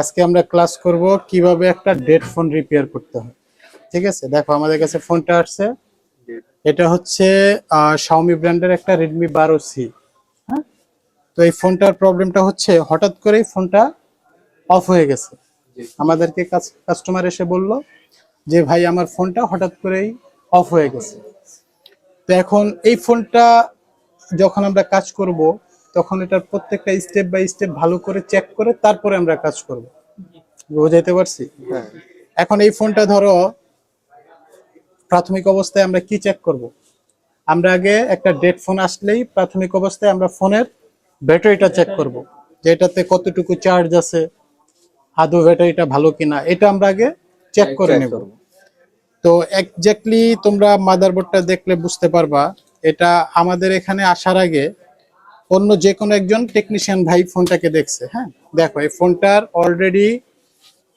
আজকে আমরা ক্লাস করব কীভাবে একটা ডেড ফোন রিপেয়ার করতে হয়। ঠিক আছে? দেখো, আমাদের কাছে ফোনটা আসছে। এটা হচ্ছে শাওমি ব্র্যান্ডের একটা রেডমি বারো সি হ্যাঁ? তো এই ফোনটার প্রবলেমটা হচ্ছে, হঠাৎ করেই ফোনটা অফ হয়ে গেছে। আমাদেরকে কাস্টমার এসে বলল যে, ভাই, আমার ফোনটা হঠাৎ করেই অফ হয়ে গেছে। তো এখন এই ফোনটা যখন আমরা কাজ করব তখন এটার প্রত্যেকটা স্টেপ বাই স্টেপ ভালো করে চেক করে তারপরে আমরা কাজ করব। বোঝাইতে পারছি? হ্যাঁ। এখন এই ফোনটা ধরো প্রাথমিক অবস্থায় আমরা কি চেক করব? আমরা আগে একটা ডেড ফোন আসলেই প্রাথমিক অবস্থায় আমরা ফোনের ব্যাটারিটা চেক করব। যে এটাতে কতটুকু চার্জ আছে আদৌ ব্যাটারিটা ভালো কিনা এটা আমরা আগে চেক করে নেব। তো এক্স্যাক্টলি তোমরা মাদারবোর্ডটা দেখলে বুঝতে পারবা এটা আমাদের এখানে আসার আগে অন্য যে কোনো একজন টেকনিশিয়ান ভাই ফোনটাকে দেখছে হ্যাঁ? দেখো এই ফোনটার অলরেডি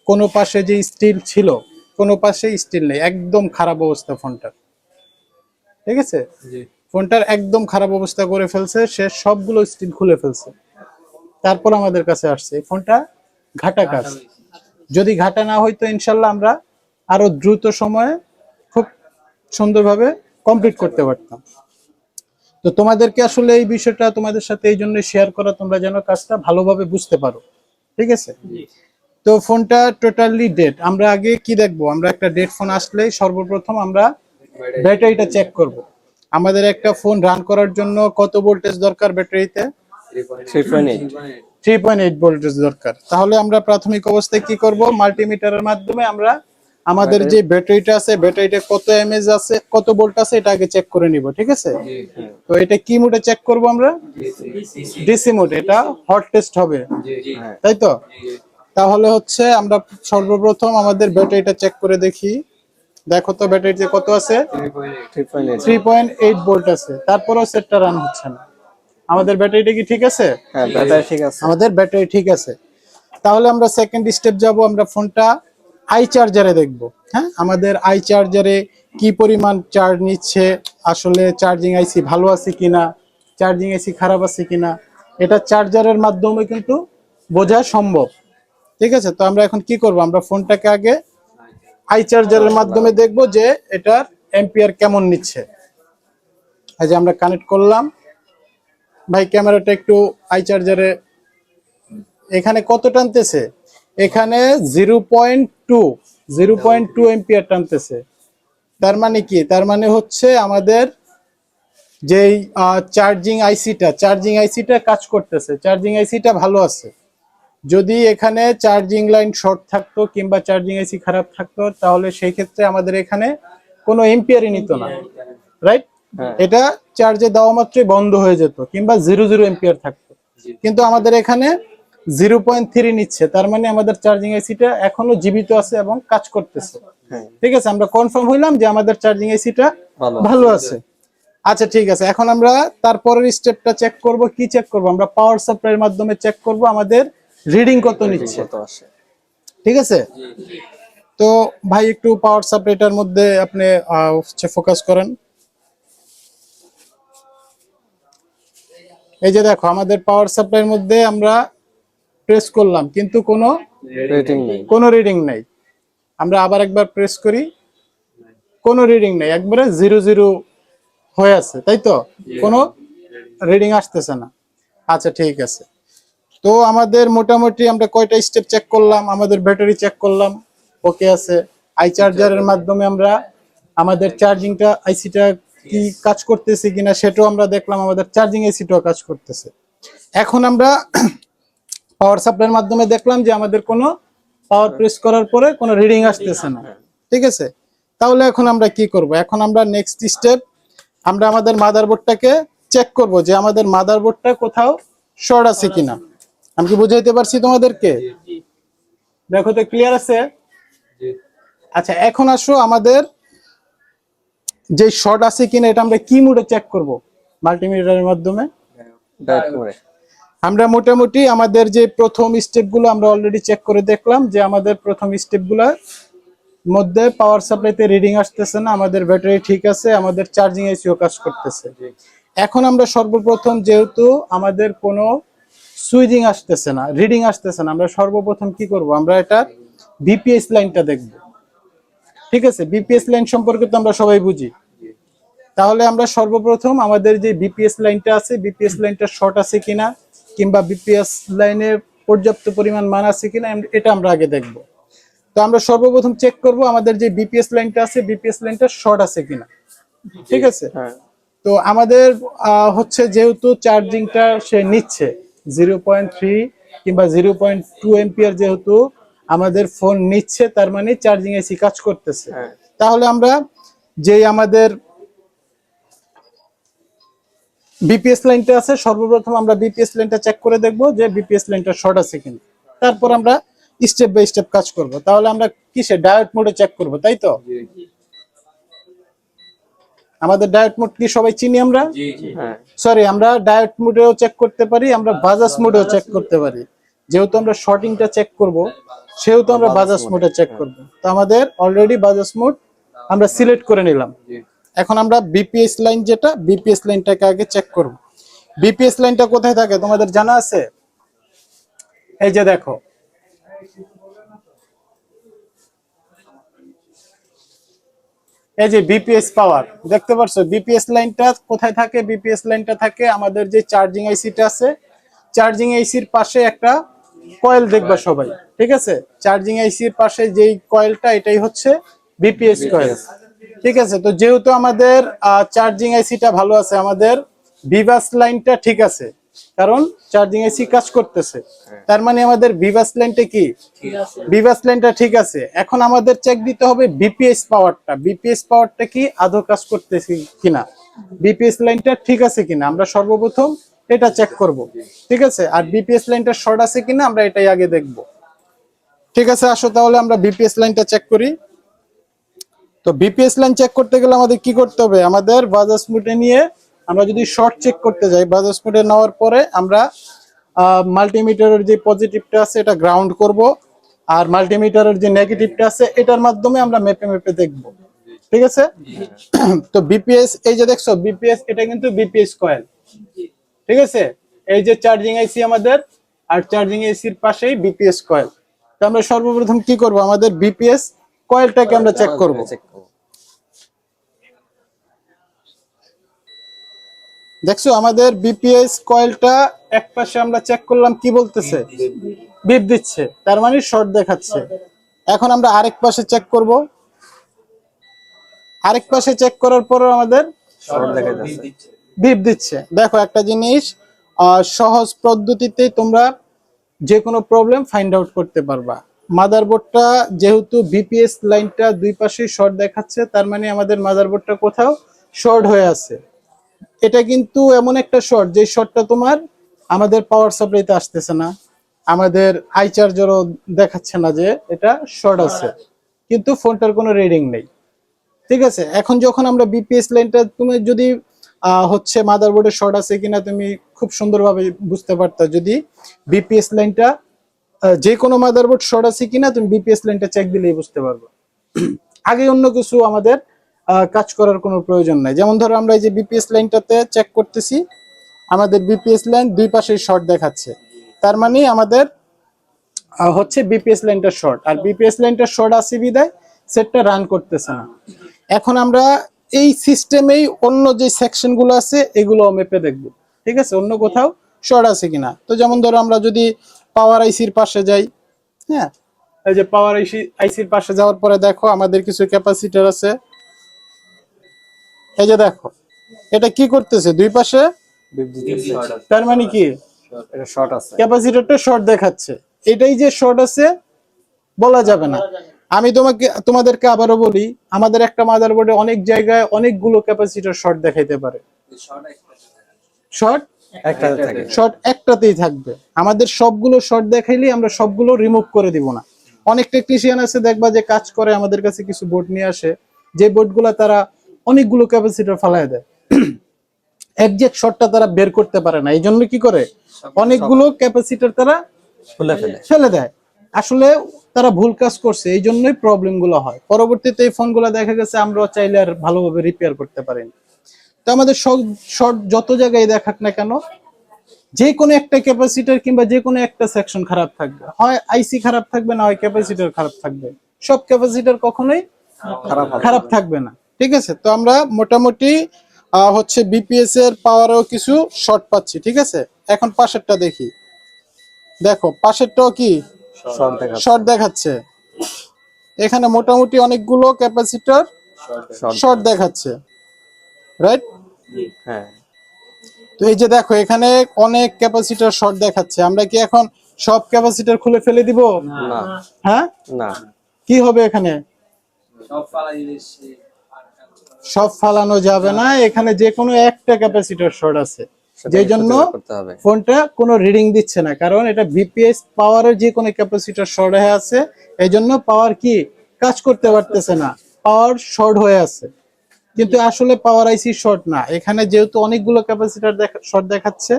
কোনো পাশে যে স্টিল ছিল কোনো পাশে স্টিল নেই একদম খারাপ অবস্থা ফোনটার। ঠিক আছে? ফোনটার একদম খারাপ অবস্থা করে ফেলছে সে সবগুলো স্টিল খুলে ফেলছে। তারপর আমাদের কাছে আসছে এই ফোনটা ঘাটা কাজ। যদি ঘাটা না হইতো ইনশাল্লাহ আমরা আরও দ্রুত সময়ে খুব সুন্দরভাবে কমপ্লিট করতে পারতাম। তো তোমাদেরকে আসলে এই বিষয়টা তোমাদের সাথে এই জন্য শেয়ার করা তোমরা যেন কাজটা ভালোভাবে বুঝতে পারো। ঠিক আছে? তো ফোনটা টোটালি ডেড আমরা আগে কি দেখব? আমরা একটা ডেড ফোন আসলেই সর্বপ্রথম আমরা ব্যাটারিটা চেক করব। আমাদের একটা ফোন রান করার জন্য কত ভোল্টেজ দরকার ব্যাটারিতে? Three point eight three point eight voltage দরকার। তাহলে আমরা প্রাথমিক অবস্থায় কি করব? মাল্টিমিটারের মাধ্যমে আমরা আমাদের যে ব্যাটারিটা আছে ব্যাটারিটা কত এমএজ আছে কত ভোল্ট আছে এটা আগে চেক করে নিব ঠিক আছে? তো এটা কি মোডে চেক করব আমরা? ডিসি মোড এটা হট টেস্ট হবে। হ্যাঁ। তাই তো? তাহলে হচ্ছে আমরা সর্বপ্রথম আমাদের ব্যাটারিটা চেক করে দেখি। দেখো তো ব্যাটারিতে কত আছে? Three point eight three point eight volt আছে। তারপরেও সেটটা রান হচ্ছে না। আমাদের ব্যাটারিটা কি ঠিক আছে? হ্যাঁ ব্যাটারি ঠিক আছে। আমাদের ব্যাটারি ঠিক আছে। তাহলে আমরা সেকেন্ড স্টেপ যাব আমরা ফোনটা আই চার্জারে দেখব। হ্যাঁ? আমাদের আই চার্জারে কি পরিমাণ চার্জ নিচ্ছে, আসলে চার্জিং আইসি ভালো আছে কিনা, চার্জিং আইসি খারাপ আছে কিনা, এটা চার্জারের মাধ্যমে কিন্তু বোঝা সম্ভব। ঠিক আছে? তো আমরা এখন কি করব? আমরা ফোনটাকে আগে আই চার্জারের মাধ্যমে দেখব যে এটার এম্পিয়ার কেমন নিচ্ছে। এই যে আমরা কানেক্ট করলাম। ভাই, ক্যামেরাটা একটু আই চার্জারে, এখানে কত টানতেছে? এখানে zero point two zero point two ampere টানতেছে। তার মানে কি? তার মানে হচ্ছে আমাদের যেই চার্জিং আইসিটা চার্জিং আইসিটা কাজ করতেছে। চার্জিং আইসিটা ভালো আছে। যদি এখানে চার্জিং লাইন শর্ট থাকতো কিংবা চার্জিং আইসি খারাপ থাকতো তাহলে সেই ক্ষেত্রে আমাদের এখানে কোনো এম্পিয়ারই নিত না। রাইট হ্যাঁ। এটা চার্জে দেওয়া মাত্রই বন্ধ হয়ে যেত কিংবা জিরো জিরো এম্পিয়ার থাকতো। কিন্তু আমাদের এখানে জিরো পয়েন্ট থ্রি নিচ্ছে তার মানে আমাদের চার্জিং এসিটা এখনও জীবিত আছে এবং কাজ করতেছে। হ্যাঁ। ঠিক আছে আমরা কনফার্ম হইলাম যে আমাদের চার্জিং এসিটা ভালো আছে। আচ্ছা ঠিক আছে এখন আমরা তারপরের স্টেপটা চেক করব কি চেক করব? আমরা পাওয়ার সাপ্লাইয়ের মাধ্যমে চেক করব আমাদের রিডিং কত নিচ্ছে। ঠিক আছে? তো ভাই একটু পাওয়ার সাপ্লাইটার মধ্যে আপনি ফোকাস করেন। এই যে দেখো আমাদের পাওয়ার সাপ্লাইয়ের মধ্যে আমরা প্রেস করলাম কিন্তু কোনো রেটিং নেই। কোনো রিডিং নাই। আমরা আবার একবার প্রেস করি কোনো রিডিং নেই। একবারে জিরো জিরো হয়ে আছে তাই তো? কোনো রিডিং আসতেছে না। আচ্ছা ঠিক আছে। তো আমাদের মোটামুটি আমরা কয়টা স্টেপ চেক করলাম আমাদের ব্যাটারি চেক করলাম ওকে আছে। আই চার্জারের মাধ্যমে আমরা আমাদের চার্জিংটা আইসিটা কি কাজ করতেছে কিনা সেটাও আমরা দেখলাম আমাদের চার্জিং আইসিটাও কাজ করতেছে। এখন আমরা পাওয়ার সাপ্লাইয়ের মাধ্যমে দেখলাম যে আমাদের কোনো পাওয়ার প্রেস করার পরে কোনো রিডিং আসতেছে না। ঠিক আছে? তাহলে এখন আমরা কি করব? এখন আমরা নেক্সট স্টেপ আমরা আমাদের মাদারবোর্ডটাকে চেক করব যে আমাদের মাদারবোর্ডটা কোথাও শর্ট আছে কিনা। আমি কি বুঝাইতে পারছি তোমাদেরকে? দেখো তো ক্লিয়ার আছে? আচ্ছা এখন আসো আমাদের যে শর্ট আছে কিনা এটা আমরা কি মোডে চেক করব? মাল্টিমিটারের মাধ্যমে? করে আমরা মোটামুটি আমাদের যে প্রথম স্টেপগুলো আমরা অলরেডি চেক করে দেখলাম যে আমাদের প্রথম স্টেপগুলোর মধ্যে পাওয়ার সাপ্লাইতে রিডিং আসতেছে না আমাদের ব্যাটারি ঠিক আছে আমাদের চার্জিং এসিও কাজ করতেছে। এখন আমরা সর্বপ্রথম যেহেতু আমাদের কোনো সুইচিং আসতেছে না রিডিং আসতেছে না আমরা সর্বপ্রথম কি করব? আমরা এটা বিপিএস লাইনটা দেখব। ঠিক আছে? বিপিএস লাইন সম্পর্কে তো আমরা সবাই বুঝি। তাহলে আমরা সর্বপ্রথম আমাদের যে বিপিএস লাইনটা আছে বিপিএস লাইনটা শর্ট আছে কিনা কিংবা বিপিএস লাইনে পর্যাপ্ত পরিমাণ মান আছে কিনা এটা আমরা আগে দেখব। তো আমরা সর্বপ্রথম চেক করব আমাদের যে বিপিএস লাইনটা আছে বিপিএস লাইনটা শর্ট আছে কিনা। ঠিক আছে? হ্যাঁ। তো আমাদের হচ্ছে যেহেতু চার্জিংটা সে নিচ্ছে জিরো পয়েন্ট থ্রি কিংবা জিরো পয়েন্ট টু এম্পিয়ার যেহেতু আমাদের ফোন নিচ্ছে তার মানে চার্জিং এসি কাজ করতেছে। হ্যাঁ। তাহলে আমরা যেই আমাদের বিপিএস লাইনটা আছে সর্বপ্রথম আমরা বিপিএস লাইনটা চেক করে দেখব যে বিপিএস লাইনটা শর্ট আছে কিনা। তারপর আমরা স্টেপ বাই স্টেপ কাজ করব। তাহলে আমরা কিসে? ডায়োড মোডে চেক করব তাই তো? আমাদের ডায়োড মোড কি সবাই চিনি আমরা? হ্যাঁ। সরি আমরা ডায়োড মোডেও চেক করতে পারি আমরা বাজাজ মোডেও চেক করতে পারি। যেহেতু আমরা শর্টিংটা চেক করব সেহেতু আমরা বাজাজ মোডে চেক করব। তো আমাদের অলরেডি বাজাজ মোড আমরা সিলেক্ট করে নিলাম। এখন আমরা বিপিএস লাইন যেটা বিপিএস লাইনটাকে আগে চেক করব। বিপিএস লাইনটা কোথায় থাকে তোমাদের জানা আছে? এই যে দেখো। এই যে বিপিএস পাওয়ার দেখতে পারছ? বিপিএস লাইনটা কোথায় থাকে? বিপিএস লাইনটা থাকে আমাদের যে চার্জিং আইসিটা আছে। চার্জিং আইসির পাশে একটা কয়েল দেখবা সবাই, ঠিক আছে? চার্জিং আইসির পাশে যেই কয়েলটা এটাই হচ্ছে বিপিএস কয়েল ঠিক আছে তো যেহেতু আমাদের চার্জিং আইসিটা ভালো আছে আমাদের বিভাস লাইনটা ঠিক আছে কারণ চার্জিং আইসি কাজ করতেছে। তার মানে আমাদের বিভাস লাইনটা কি? বিভাস লাইনটা ঠিক আছে। এখন আমাদের চেক দিতে হবে বিপিএস পাওয়ারটা বিপিএস পাওয়ারটা কি আদৌ কাজ করতেছে কিনা? বিপিএস লাইনটা ঠিক আছে কিনা? আমরা সর্বপ্রথম এটা চেক করব। ঠিক আছে? আর বিপিএস লাইনটা শর্ট আছে কিনা আমরা এটাই আগে দেখব। ঠিক আছে আসো তাহলে আমরা বিপিএস লাইনটা চেক করি। তো বিপিএস লাইন চেক করতে গেলে আমাদের কি করতে হবে? আমাদের বাজাজ মুটে নিয়ে আমরা যদি শর্ট চেক করতে যাই, বাজাজ মুটে নেওয়ার পরে আমরা মাল্টিমিটারের যে পজিটিভটা আছে এটা গ্রাউন্ড করব। আর মাল্টিমিটারের যে নেগেটিভটা আছে, এটার মাধ্যমে আমরা মেপে মেপে দেখব। ঠিক আছে? তো বিপিএস এই যে দেখছ বিপিএস এটা কিন্তু বিপিএস কয়েল ঠিক আছে? এই যে চার্জিং আইসি আমাদের, আর চার্জিং এসির পাশেই বিপিএস কয়েল তো আমরা সর্বপ্রথম কি করব? আমাদের বিপিএস কয়েলটাকে আমরা চেক করব। দেখছ আমাদের বিপিএস কয়েলটা এক পাশে আমরা চেক করলাম কি বলতেছে? বিপ দিচ্ছে তার মানে শর্ট দেখাচ্ছে। এখন আমরা আরেক পাশে চেক করব। আরেক পাশে চেক করার পর আমাদের শর্ট দেখা যাচ্ছে বিপ দিচ্ছে। দেখো একটা জিনিস আহ, সহজ পদ্ধতিতে তোমরা যে কোনো প্রবলেম ফাইন্ড আউট করতে পারবা। মাদারবোর্ডটা যেহেতু বিপিএস লাইনটা দুই পাশেই শর্ট দেখাচ্ছে, তার মানে আমাদের মাদারবোর্ডটা কোথাও শর্ট হয়ে আছে। এটা কিন্তু এমন একটা শর্ট যে শর্টটা তোমার আমাদের পাওয়ার সাপ্লাইতে আসতেছে না। আমাদের আই চার্জারও দেখাচ্ছে না যে এটা শর্ট আছে। কিন্তু ফোনটার কোনো রিডিং নেই। ঠিক আছে? এখন যখন আমরা বিপিএস লাইনটা তুমি যদি হচ্ছে মাদারবোর্ডে শর্ট আছে কিনা তুমি খুব সুন্দরভাবে বুঝতে পারতা। যদি বিপিএস লাইনটা যে কোনো মাদারবোর্ড শর্ট আছে কিনা তুমি বিপিএস লাইনটা চেক দিলেই বুঝতে পারবে। আগে অন্য কিছু আমাদের কাজ করার কোনো প্রয়োজন নাই। যেমন ধরো আমরা এই যে বিপিএস লাইনটাতে চেক করতেছি, আমাদের বিপিএস লাইন দুই পাশে শর্ট দেখাচ্ছে। তার মানে আমাদের হচ্ছে বিপিএস লাইনটা শর্ট আর বিপিএস লাইনটা শর্ট আছে বিদায় সেটটা রান করতেছে না। এখন আমরা এই সিস্টেমেই অন্য যে সেকশনগুলো আছে এগুলো মেপে দেখব। ঠিক আছে? অন্য কোথাও শর্ট আছে কিনা। তো যেমন ধরো আমরা যদি পাওয়ার আইসির পাশে যাই। হ্যাঁ? এই যে পাওয়ার আইসি আইসির পাশে যাওয়ার পরে দেখো আমাদের কিছু ক্যাপাসিটার আছে। এই যে দেখো এটা কি করতেছে? দুই পাশে? তার মানে কি? এটা শর্ট আছে। ক্যাপাসিটরটা শর্ট দেখাচ্ছে। এটাই যে শর্ট আছে বলা যাবে না। আমি তোমাকে তোমাদেরকে আবারও বলি আমাদের একটা মাদারবোর্ডে অনেক জায়গায় অনেকগুলো ক্যাপাসিটর শর্ট দেখাইতে পারে। শর্ট শর্ট একটাতেই থাকবে। আমাদের সবগুলো শর্ট দেখাইলেই আমরা সবগুলো রিমুভ করে দিব না। অনেক টেকনিশিয়ান আছে দেখবা যে কাজ করে আমাদের কাছে কিছু বোর্ড নিয়ে আসে। যে বোর্ডগুলো তারা অনেকগুলো ক্যাপাসিটর ফালাই দেয়। একজ্যাক্ট শর্টটা তারা বের করতে পারে না। এই জন্য কি করে? অনেকগুলো ক্যাপাসিটর তারা ফেলে দেয়। আসলে তারা ভুল কাজ করছে এই জন্যই প্রবলেমগুলো হয়। পরবর্তীতে এই ফোনগুলো দেখা গেছে আমরা চাইলে আর ভালোভাবে রিপেয়ার করতে পারিনি তো আমাদের শর্ট যত জায়গায় দেখাক না কেন যে কোনো একটা ক্যাপাসিটার কিংবা যে কোনো একটা সেকশন খারাপ থাকবে। হয় আইসি খারাপ থাকবে না হয় ক্যাপাসিটার খারাপ থাকবে। সব ক্যাপাসিটার কখনোই খারাপ থাকবে না। ঠিক আছে? তো আমরা মোটামুটি হচ্ছে বিপিএস এর পাওয়ারও কিছু শর্ট পাচ্ছি ঠিক আছে? এখন পাশেরটা দেখি। দেখো পাশেরটাও কি? শর্ট দেখাচ্ছে। এখানে মোটামুটি অনেকগুলো ক্যাপাসিটার শর্ট দেখাচ্ছে। রাইট হ্যাঁ। তো এই যে দেখো এখানে অনেক ক্যাপাসিটার শর্ট দেখাচ্ছে। আমরা কি এখন সব ক্যাপাসিটার খুলে ফেলে দিব? না। হ্যাঁ? না। কি হবে এখানে? সব ফালানো যাবে না। এখানে যে কোনো একটা ক্যাপাসিটার শর্ট আছে। সেটাকে যে জন্য ফোনটা কোনো রিডিং দিচ্ছে না। কারণ এটা বিপিএস পাওয়ারের যে কোনো ক্যাপাসিটার শর্ট হয়ে আছে। এই জন্য পাওয়ার কি? কাজ করতে পারতেছে না। পাওয়ার শর্ট হয়ে আছে। কিন্তু আসলে পাওয়ার আইসি শর্ট না। এখানে যেহেতু অনেকগুলো ক্যাপাসিটার শর্ট দেখাচ্ছে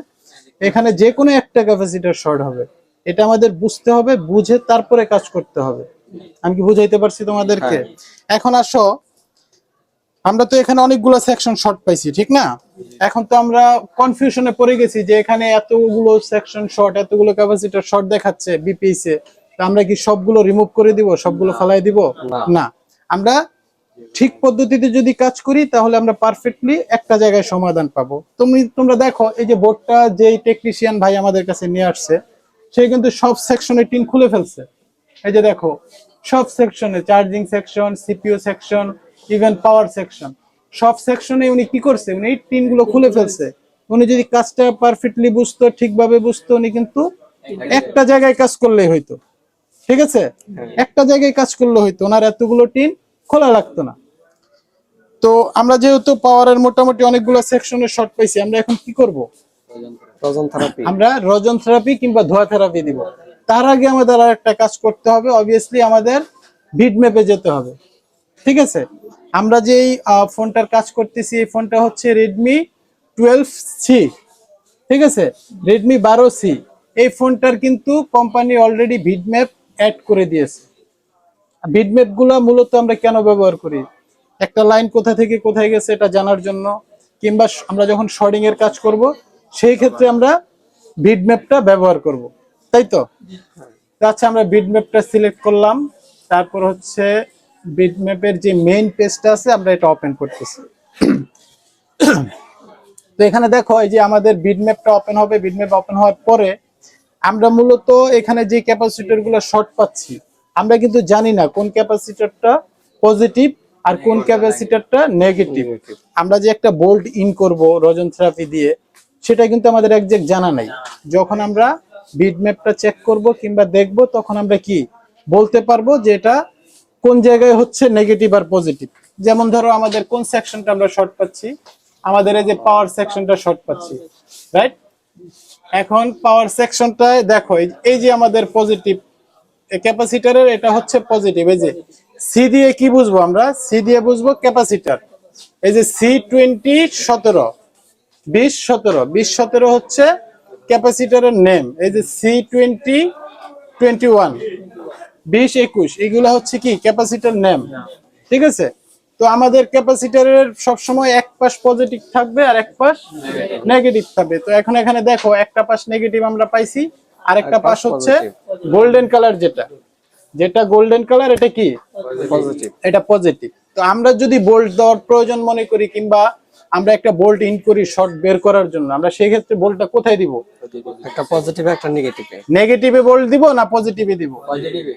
এখানে যে কোনো একটা ক্যাপাসিটার শর্ট হবে। এটা আমাদের বুঝতে হবে বুঝে তারপরে কাজ করতে হবে। আমি কি বুঝাইতে পারছি তোমাদেরকে? এখন আসো আমরা তো এখানে অনেকগুলো সেকশন শর্ট পাইছি ঠিক না? এখন তো আমরা কনফিউশনে পড়ে গেছি যে এখানে এতগুলো সেকশন শর্ট এতগুলো ক্যাপাসিটার শর্ট দেখাচ্ছে বিপিএস এ। তো আমরা কি সবগুলো রিমুভ করে দিব সবগুলো ফালাই দিব। না। আমরা ঠিক পদ্ধতিতে যদি কাজ করি তাহলে আমরা পারফেক্টলি একটা জায়গায় সমাধান পাবো। তুমি তোমরা দেখো এই যে বোর্ডটা যেই টেকনিশিয়ান ভাই আমাদের কাছে নিয়ে আসছে সে কিন্তু সব সেকশনে টিন খুলে ফেলছে। এই যে দেখো সব সেকশনে charging section CPU section even power section সব সেকশনে উনি কি করছে উনি এই টিনগুলো খুলে ফেলছে। উনি যদি কাজটা পারফেক্টলি বুঝতো ঠিকভাবে বুঝতো উনি কিন্তু একটা জায়গায় কাজ করলেই হইতো। ঠিক আছে? একটা জায়গায় কাজ করলে হইতো ওনার এতগুলো টিন খোলা লাগতো না। তো আমরা যেহেতু পাওয়ারের মোটামুটি অনেকগুলো সেকশনের শর্ট পাইছি আমরা এখন কি করব? থেরাপি আমরা রজন থেরাপি কিংবা ধোয়া থেরাপি দিব। তার আগে আমাদের আর একটা কাজ করতে হবে অবভিয়াসলি আমাদের ভিড ম্যাপে যেতে হবে। ঠিক আছে? আমরা যেই ফোনটার কাজ করতেছি এই ফোনটা হচ্ছে রেডমি টুয়েলভ সি ঠিক আছে? রেডমি বারো সি এই ফোনটার কিন্তু কোম্পানি অলরেডি ভিড ম্যাপ অ্যাড করে দিয়েছে। বিট ম্যাপগুলা মূলত আমরা কেন ব্যবহার করি? একটা লাইন কোথা থেকে কোথায় গেছে এটা জানার জন্য, কিংবা আমরা যখন শর্ডিং এর কাজ করব, সেই ক্ষেত্রে আমরা বিট ম্যাপটা ব্যবহার করব। তাই তো? আচ্ছা আমরা বিট ম্যাপটা সিলেক্ট করলাম, তারপর হচ্ছে বিট ম্যাপের যে মেইন পেজটা আছে, আমরা এটা ওপেন করতেছি। তো এখানে দেখো, এই যে আমাদের বিট ম্যাপটা ওপেন হবে বিট ম্যাপ ওপেন হওয়ার পরে আমরা মূলত এখানে যে ক্যাপাসিটরগুলো শর্ট পাচ্ছি আমরা কিন্তু জানি না কোন ক্যাপাসিটরটা পজিটিভ আর কোন ক্যাপাসিটরটা নেগেটিভ। আমরা যে একটা বোল্ট ইন করব রজন থেরাপি দিয়ে সেটা কিন্তু আমাদের একজ্যাক্ট জানা নাই। যখন আমরা বিট ম্যাপটা চেক করব কিংবা দেখব তখন আমরা কি বলতে পারব যে এটা কোন জায়গায় হচ্ছে নেগেটিভ আর পজিটিভ যেমন ধরো আমাদের কোন সেকশনটা আমরা শর্ট পাচ্ছি? আমাদের এই যে পাওয়ার সেকশনটা শর্ট পাচ্ছি রাইট এখন পাওয়ার সেকশনটায় দেখো এই- এই যে আমাদের পজিটিভ ক্যাপাসিটারের এটা হচ্ছে পজিটিভ এই যে সি দিয়ে কি বুঝব আমরা? সি দিয়ে বুঝব ক্যাপাসিটার। এই যে সি টোয়েন্টি সতেরো, বিশ সতেরো বিশ সতেরো হচ্ছে ক্যাপাসিটারের নেম এই যে সি টোয়েন্টি টোয়েন্টি ওয়ান বিশ একুশ, এগুলো হচ্ছে কি? ক্যাপাসিটার নেম ঠিক আছে? তো আমাদের ক্যাপাসিটারের সবসময় এক পাশ পজিটিভ থাকবে আর এক পাশ নেগেটিভ থাকবে। তো এখন এখানে দেখো, একটা পাশ নেগেটিভ আমরা পাইছি। আর একটা আর পাশ পাশ হচ্ছে গোল্ডেন কালার যেটা। যেটা গোল্ডেন কালার এটা কি? পজিটিভ এটা পজিটিভ তো আমরা যদি বোল্ট দেওয়ার প্রয়োজন মনে করি কিংবা আমরা একটা বোল্ট ইন করি শর্ট বের করার জন্য আমরা সেই ক্ষেত্রে বোল্টটা কোথায় দিব? একটা পজিটিভ একটা নেগেটিভে নেগেটিভে বোল্ট দিব না পজিটিভে দিব? পজিটিভে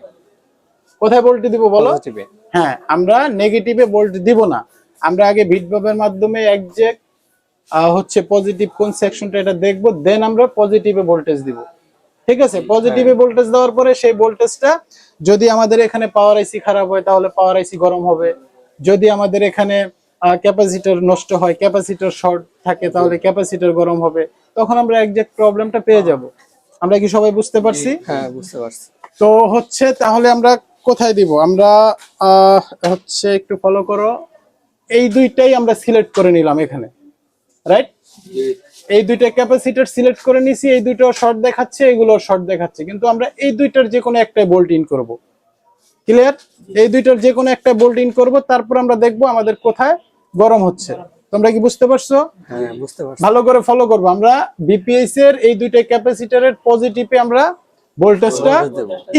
কোথায় বোল্ট দিব বলো? পজিটিভে হ্যাঁ আমরা নেগেটিভে বোল্ট দিব না। আমরা আগে বিটভাবের মাধ্যমে একজ্যাক্ট হচ্ছে পজিটিভ কোন সেকশনটা এটা দেখব দেন আমরা পজিটিভে ভোল্টেজ দিব। ঠিক আছে? পজিটিভে ভোল্টেজ দেওয়ার পরে সেই ভোল্টেজটা যদি আমাদের এখানে পাওয়ার আইসি খারাপ হয় তাহলে পাওয়ার আইসি গরম হবে। যদি আমাদের এখানে ক্যাপাসিটর নষ্ট হয় ক্যাপাসিটর শর্ট থাকে তাহলে ক্যাপাসিটর গরম হবে। তখন আমরা একজ্যাক্ট প্রবলেমটা পেয়ে যাব। আমরা কি সবাই বুঝতে পারছি? হ্যাঁ বুঝতে পারছি। তো হচ্ছে তাহলে আমরা কোথায় দিব? আমরা হচ্ছে একটু ফলো করো। এই দুইটাই আমরা সিলেক্ট করে নিলাম এখানে। রাইট এই দুইটা ক্যাপাসিটার সিলেক্ট করে নিছি এই দুইটাও শর্ট দেখাচ্ছে এগুলো শর্ট দেখাচ্ছে। কিন্তু আমরা এই দুইটার যে কোনো একটাই বোল্ট ইন করব। ক্লিয়ার এই দুইটার যে কোনো একটা বোল্ট ইন করব তারপর আমরা দেখব আমাদের কোথায় গরম হচ্ছে। তোমরা কি বুঝতে পারছ? হ্যাঁ বুঝতে পারছি। ভালো করে ফলো করব। আমরা বিপিএস এর এই দুইটা ক্যাপাসিটরের পজিটিভে আমরা ভোল্টেজটা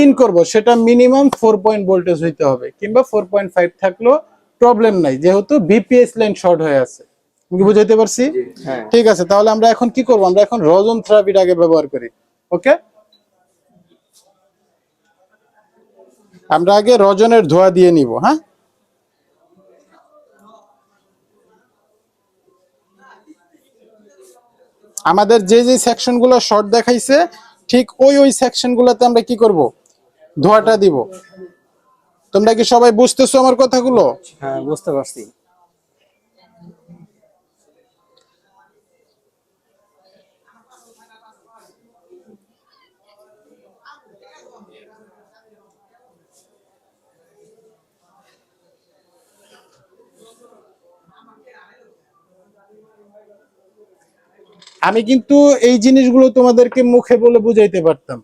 ইন করব। সেটা মিনিমাম ফোর পয়েন্ট ভোল্টেজ হইতে হবে কিংবা ফোর পয়েন্ট ফাইভ থাকলেও প্রবলেম নাই যেহেতু বিপিএস লাইন শর্ট হয়ে আছে। কি বুঝাইতে পারছি? হ্যাঁ। ঠিক আছে তাহলে আমরা এখন কি করব? আমরা এখন রজন থেরাপিটা আগে ব্যবহার করি ওকে? আমরা আগে রজনের ধোয়া দিয়ে নিব হ্যাঁ? আমাদের যে যে সেকশনগুলো শর্ট দেখাইছে ঠিক ওই ওই সেকশন সেকশনগুলোতে আমরা কি করব? ধোয়াটা দিব। তোমরা কি সবাই বুঝতেছো আমার কথাগুলো? হ্যাঁ বুঝতে পারছি। আমি কিন্তু এই জিনিসগুলো তোমাদেরকে মুখে বলে বুঝাইতে পারতাম।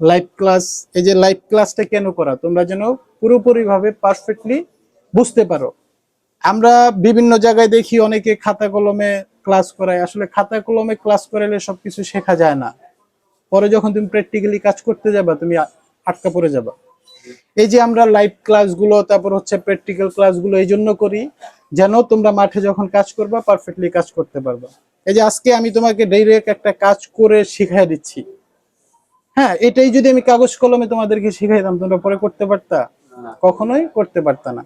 লাইভ ক্লাস এই যে লাইভ ক্লাসটা কেন করা? তোমরা যেন পুরোপুরি ভাবে পারফেক্টলি বুঝতে পারো। আমরা বিভিন্ন জায়গায় দেখি অনেকে খাতা কলমে ক্লাস করায়। আসলে খাতা কলমে ক্লাস করালে সবকিছু শেখা যায় না। পরে যখন তুমি প্র্যাকটিক্যালি কাজ করতে যাবা, তুমি আটকা পড়ে যাবা। এই যে আমরা লাইভ ক্লাসগুলো তারপর হচ্ছে প্র্যাকটিক্যাল ক্লাসগুলো এই জন্য করি যেন তোমরা মাঠে যখন কাজ করবা পারফেক্টলি কাজ করতে পারবা। এই যে আজকে আমি তোমাকে ডাইরেক্ট একটা কাজ করে শিখাই দিচ্ছি। হ্যাঁ এটাই যদি আমি কাগজ কলমে তোমাদেরকে শিখাইতাম তোমরা পরে করতে পারতা? কখনোই করতে পারতা না।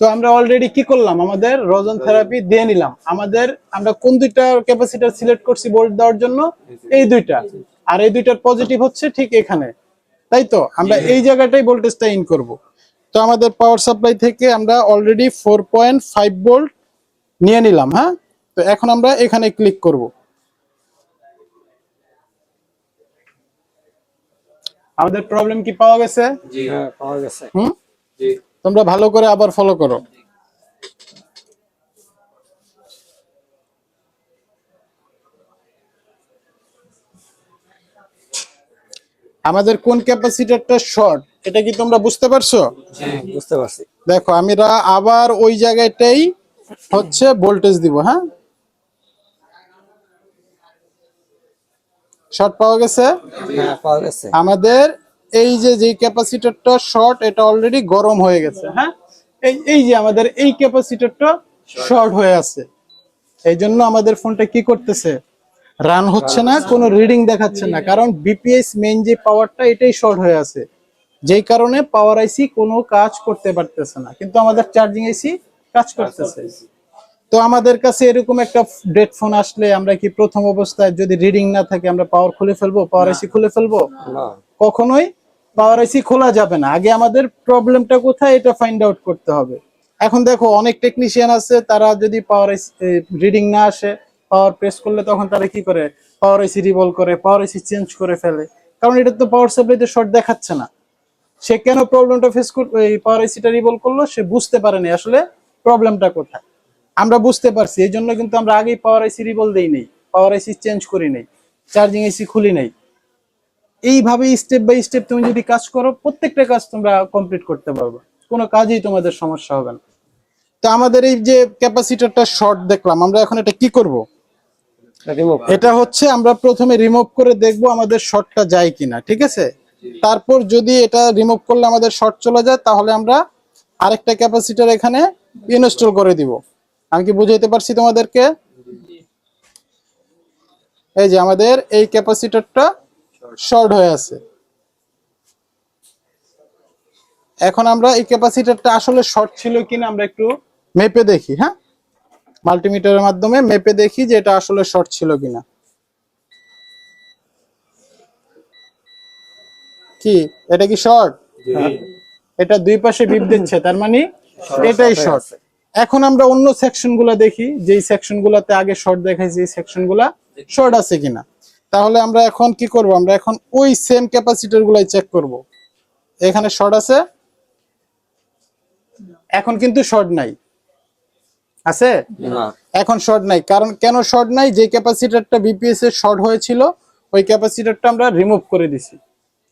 তো আমরা অলরেডি কি করলাম? আমাদের রজন থেরাপি দিয়ে নিলাম। আমাদের আমরা কোন দুইটা ক্যাপাসিটার সিলেক্ট করছি ভোল্ট দেওয়ার জন্য? এই দুইটা। আর এই দুইটার পজিটিভ হচ্ছে ঠিক এখানে। তাই তো? আমরা এই জায়গাটাই ভোল্টেজটা ইন করব। তো আমাদের পাওয়ার সাপ্লাই থেকে আমরা already four point five volt নিয়ে নিলাম হ্যাঁ? তো এখন আমরা এখানে ক্লিক করব। আমাদের প্রবলেম কি? পাওয়া গেছে? জি। হ্যাঁ পাওয়া গেছে। হুম? জি। তোমরা ভালো করে আবার ফলো করো। আমাদের কোন ক্যাপাসিটরটা শর্ট এটা কি তোমরা বুঝতে পারছ? হ্যাঁ, বুঝতে পারছি। দেখো আমরা আবার ওই জায়গাটাই হচ্ছে ভোল্টেজ দিব হ্যাঁ? শর্ট পাওয়া গেছে? হ্যাঁ পাওয়া গেছে। আমাদের এই যে যে ক্যাপাসিটরটা শর্ট এটা অলরেডি গরম হয়ে গেছে হ্যাঁ? এই এই যে আমাদের এই ক্যাপাসিটরটা শর্ট হয়ে আছে। এই জন্য আমাদের ফোনটা কি করতেছে? রান হচ্ছে না কোনো রিডিং দেখাচ্ছে না। কারণ বিপিএস মেন যে পাওয়ারটা এটাই শর্ট হয়ে আছে। যেই কারণে পাওয়ার আইসি কোনো কাজ করতে পারতেছে না। কিন্তু আমাদের চার্জিং আইসি কাজ করতেছে। তো আমাদের কাছে এরকম একটা ডেড ফোন আসলে আমরা কি প্রথম অবস্থায় যদি রিডিং না থাকে আমরা পাওয়ার খুলে ফেলব? পাওয়ার আইসি খুলে ফেলব? কখনোই পাওয়ার আইসি খোলা যাবে না। আগে আমাদের প্রবলেমটা কোথায়? এটা ফাইন্ড আউট করতে হবে। এখন দেখো অনেক টেকনিশিয়ান আছে তারা যদি পাওয়ার আইসি রিডিং না আসে পাওয়ার প্রেস করলে তখন তারা কি করে? পাওয়ার এসি রিভলভ করে পাওয়ার এসি চেঞ্জ করে ফেলে। কারণ এটা তো পাওয়ার সাপ্লাইতে শর্ট দেখাচ্ছে না। সে কেন প্রবলেমটা ফেস কর এই পাওয়ার আইসিটা রিভলভ করল? সে বুঝতে পারেনি আসলে প্রবলেমটা কোথায়। আমরা বুঝতে পারছি, এই জন্য কিন্তু আমরা আগেই পাওয়ার এসি রিভলভ দেই নেই পাওয়ার এসি চেঞ্জ করি নেই চার্জিং এসি খুলি নেই। এইভাবে স্টেপ বাই স্টেপ তুমি যদি কাজ করো, প্রত্যেকটা কাজ তোমরা কমপ্লিট করতে পারবে। কোনো কাজেই তোমাদের সমস্যা হবে না। তো আমাদের এই যে ক্যাপাসিটারটা শর্ট দেখলাম, আমরা এখন এটা কি করব? এটা হচ্ছে আমরা প্রথমে রিমুভ করে দেখব আমাদের শর্টটা যায় কিনা, ঠিক আছে? তারপর যদি এটা রিমুভ করলে আমাদের শর্ট চলে যায়, তাহলে আমরা আরেকটা ক্যাপাসিটার এখানে ইনস্টল করে দিব। আমি কি বুঝাইতে পারছি তোমাদেরকে? এই যে আমাদের এই ক্যাপাসিটরটা শর্ট হয়ে আছে। এখন আমরা এই ক্যাপাসিটরটা আসলে শর্ট ছিল কিনা আমরা একটু মেপে দেখি হ্যাঁ? মাল্টিমিটারের মাধ্যমে মেপে দেখি যে এটা আসলে শর্ট ছিল কিনা। কি? এটা কি শর্ট? এটা দুই পাশে বিপ দিচ্ছে তার মানে এটাই শর্ট এখন আমরা অন্য সেকশনগুলা দেখি যেই সেকশন গুলাতে আগে শর্ট দেখাইছি এই সেকশনগুলা শর্ট আছে কিনা। তাহলে আমরা এখন কি করব? আমরা এখন ওই সেম ক্যাপাসিটর গুলাই চেক করব। এখানে শর্ট আছে এখন কিন্তু শর্ট নাই। আছে? এখন শর্ট নাই। কারণ কেন শর্ট নাই? যে ক্যাপাসিটারটা বিপিএস এর শর্ট হয়েছিল ওই ক্যাপাসিটারটা আমরা রিমুভ করে দিছি।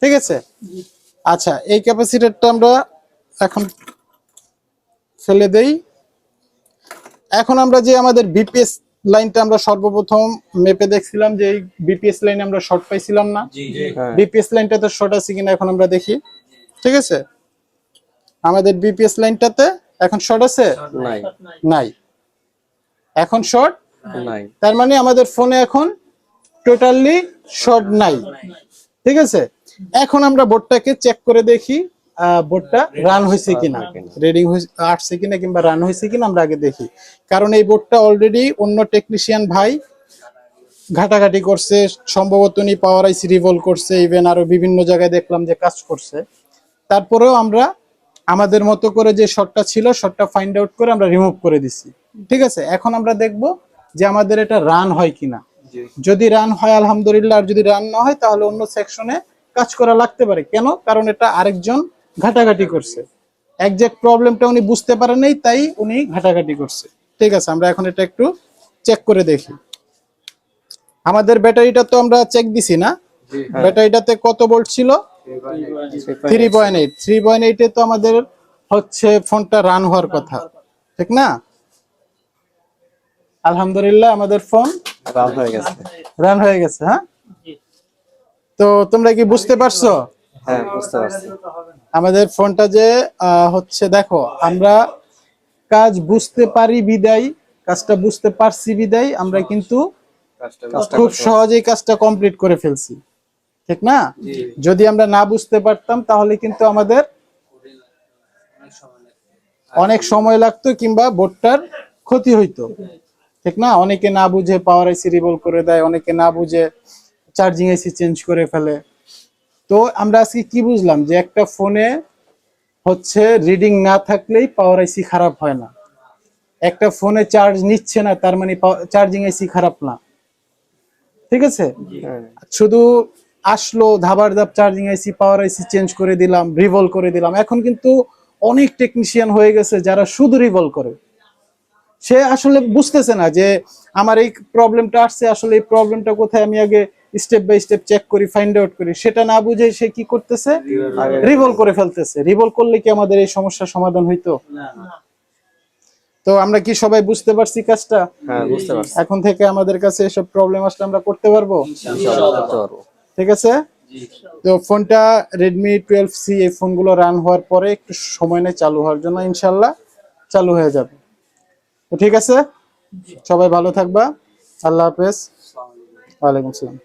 ঠিক আছে? আচ্ছা এই ক্যাপাসিটারটা আমরা এখন ফেলে দেই। এখন আমরা যে আমাদের বিপিএস লাইনটা আমরা সর্বপ্রথম মেপে দেখছিলাম যে এই বিপিএস লাইনে আমরা শর্ট পাইছিলাম না। বিপিএস লাইনটাতে শর্ট আছে কিনা এখন আমরা দেখি। ঠিক আছে? আমাদের বিপিএস লাইনটাতে এখন শর্ট আছে? নাই। নাই। এখন শর্ট নাই। তার মানে আমাদের ফোনে এখন টোটালি শর্ট নাই। ঠিক আছে? এখন আমরা বোর্ডটাকে চেক করে দেখি বোর্ডটা রান হয়েছে কিনা। রিডিং আসছে কিনা কিংবা রান হয়েছে কিনা আমরা আগে দেখি। কারণ এই বোর্ডটা অলরেডি অন্য টেকনিশিয়ান ভাই ঘাটাঘাটি করছে সম্ভবত উনি পাওয়ার আইসি রিভলভ করছে ইভেন আরও বিভিন্ন জায়গায় দেখলাম যে কাজ করছে। তারপরেও আমরা আমাদের মতো করে যে শটটা ছিল শটটা ফাইন্ড আউট করে আমরা রিমুভ করে দিছি। ঠিক আছে? এখন আমরা দেখব যে আমাদের এটা রান হয় কিনা। যদি রান হয় আলহামদুলিল্লাহ আর যদি রান না হয় তাহলে অন্য সেকশনে কাজ করা লাগতে পারে। কেন? কারণ এটা আরেকজন ঘাটাঘাটি করছে। একজ্যাক্ট প্রবলেমটা উনি বুঝতে পারেন নাই তাই উনি ঘাটাঘাটি করছে। ঠিক আছে আমরা এখন এটা একটু চেক করে দেখি। আমাদের ব্যাটারিটা তো আমরা চেক দিছি না? ব্যাটারিটাতে কত ভোল্ট ছিল? Three point eight three point এইটে তো আমাদের হচ্ছে ফোনটা রান হওয়ার কথা। ঠিক না? আলহামদুলিল্লাহ আমাদের ফোন রান হয়ে গেছে। রান হয়ে গেছে হ্যাঁ? তো তোমরা কি বুঝতে পারছ? হ্যাঁ বুঝতে পারছি। আমাদের ফোনটা যে আহ, হচ্ছে দেখো আমরা কাজ বুঝতে পারি বিদায় কাজটা বুঝতে পারছি বিদায় আমরা কিন্তু খুব সহজেই কাজটা কমপ্লিট করে ফেলছি। ঠিক না? যদি আমরা না বুঝতে পারতাম তাহলে কিন্তু আমাদের অনেক সময় লাগতো কিংবা বোর্ডটার ক্ষতি হইতো। ঠিক না? অনেকে না বুঝে পাওয়ার আইসি রিভল করে দেয় অনেকে না বুঝে চার্জিং আইসি চেঞ্জ করে ফেলে। তো আমরা আজকে কি বুঝলাম? যে একটা ফোনে হচ্ছে রিডিং না থাকলেই পাওয়ার আইসি খারাপ হয় না। একটা ফোনে চার্জ নিচ্ছে না তার মানে চার্জিং আইসি খারাপ না। ঠিক আছে? শুধু আসলো ধাবার ধাপ চার্জিং আইসি পাওয়ার আইসি চেঞ্জ করে দিলাম রিভল করে দিলাম। এখন কিন্তু অনেক টেকনিশিয়ান হয়ে গেছে যারা শুধু রিভল করে। সে আসলে বুঝতেছে না যে আমার এই প্রবলেমটা আসছে আসলে এই প্রবলেমটা কোথায় আমি আগে স্টেপ বাই স্টেপ চেক করি ফাইন্ড আউট করি। সেটা না বুঝে সে কি করতেছে? রিভল করে ফেলতেছে। রিভল করলে কি আমাদের এই সমস্যার সমাধান হইতো? তো আমরা কি সবাই বুঝতে পারছি কাজটা? হ্যাঁ বুঝতে পারছি। এখন থেকে আমাদের কাছে এসব প্রবলেম আসলে আমরা করতে পারব? করতে পারব। ঠিক আছে? তো ফোনটা রেডমি টুয়েলভ সি এই ফোনগুলো রান হওয়ার পরে একটু সময় নেই চালু হওয়ার জন্য ইনশাল্লাহ চালু হয়ে যাবে। ঠিক আছে? সবাই ভালো থাকবা। আল্লাহ হাফেজ। ওয়ালাইকুম আসসালাম।